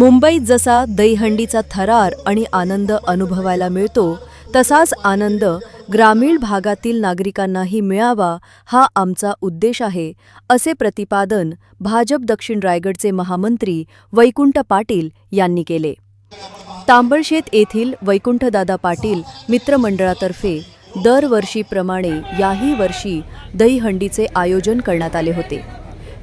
मुंबईत जसा दहीहंडीचा थरार आणि आनंद अनुभवायला मिळतो तसाच आनंद ग्रामीण भागातील नागरिकांनाही मिळावा हा आमचा उद्देश आहे असे प्रतिपादन भाजप दक्षिण रायगडचे महामंत्री वैकुंठ पाटील यांनी केले. तांबळशेत येथील वैकुंठदादा पाटील मित्रमंडळातर्फे दरवर्षीप्रमाणे याही वर्षी दहीहंडीचे आयोजन करण्यात आले होते.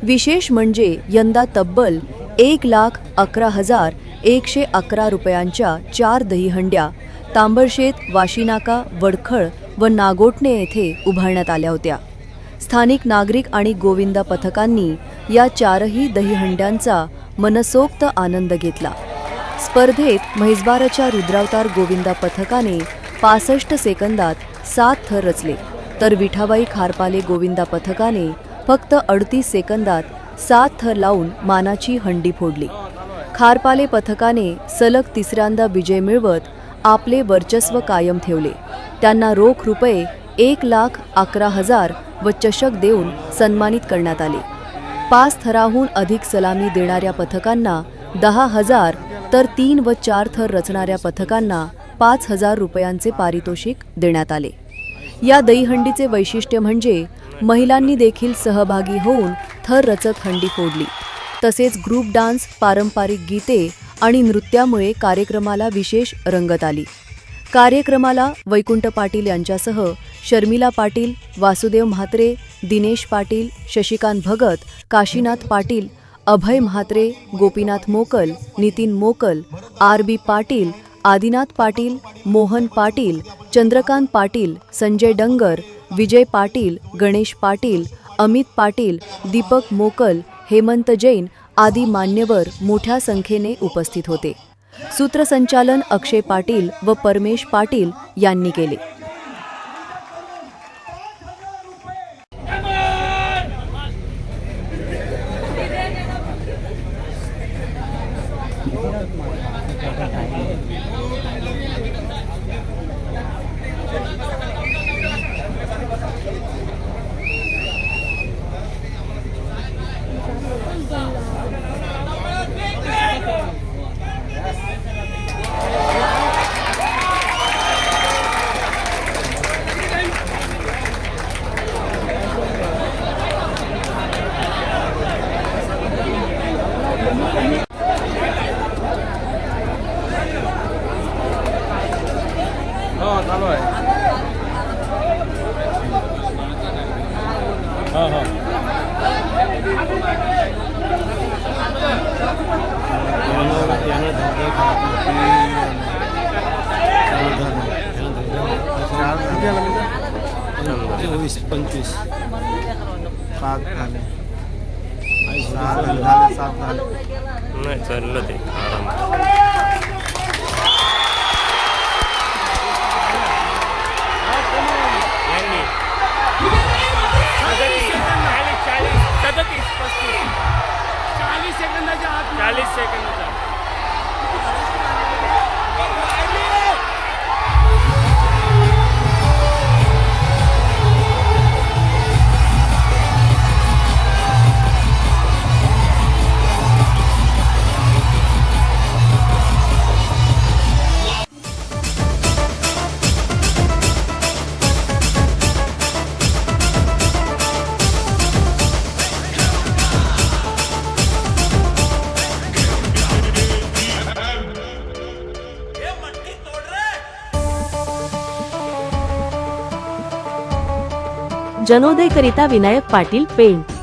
विशेष म्हणजे यंदा तब्बल एक लाख अकरा हजार एकशे अकरा रुपयांच्या चार दहीहंड्या तांबळशेत वाशीनाका वडखळ व नागोटणे येथे उभारण्यात आल्या होत्या. स्थानिक नागरिक आणि गोविंदा पथकांनी या चारही दहीहंड्यांचा मनसोक्त आनंद घेतला. स्पर्धेत म्हैसबाराच्या रुद्रावतार गोविंदा पथकाने पासष्ट सेकंदात सात थर रचले तर विठाबाई खारपाले गोविंदा पथकाने फक्त अडतीस सेकंदात सात थर लावून मानाची हंडी फोडली. खारपाले पथकाने सलग तिसऱ्यांदा विजय मिळवत आपले वर्चस्व कायम ठेवले. त्यांना रोख रुपये एक लाख अकरा हजार व चषक देऊन सन्मानित करण्यात आले. पाच थराहून अधिक सलामी देणाऱ्या पथकांना दहा हजार तर तीन व चार थर रचणाऱ्या पथकांना पाच हजार रुपयांचे पारितोषिक देण्यात आले. या दहीहंडीचे वैशिष्ट्य म्हणजे महिलांनी देखील सहभागी होऊन थर रचत हंडी फोडली. तसेच ग्रुप डान्स पारंपरिक गीते आणि नृत्यामुळे कार्यक्रमाला विशेष रंगत आली. कार्यक्रमाला वैकुंठ पाटील यांच्यासह शर्मिला पाटील वासुदेव म्हात्रे दिनेश पाटील शशिकांत भगत काशीनाथ पाटील अभय म्हात्रे गोपीनाथ मोकल नितीन मोकल आर बी पाटील आदिनाथ पाटील मोहन पाटील चंद्रकांत पाटील संजय डंगर विजय पाटील गणेश पाटील अमित पाटील दीपक मोकल हेमंत जैन आदी मान्यवर मोठ्या संख्येने उपस्थित होते. सूत्रसंचालन अक्षय पाटील व परमेश पाटील यांनी केले. चालू आहे हो हो चोवीस पंचवीस सात झाले सहा झाले सात झाले नाही चाललं ते आराम चालीस सेकंदाच्या आत चालीस सेकंद. जनोदयकरिता विनायक पाटील पेंट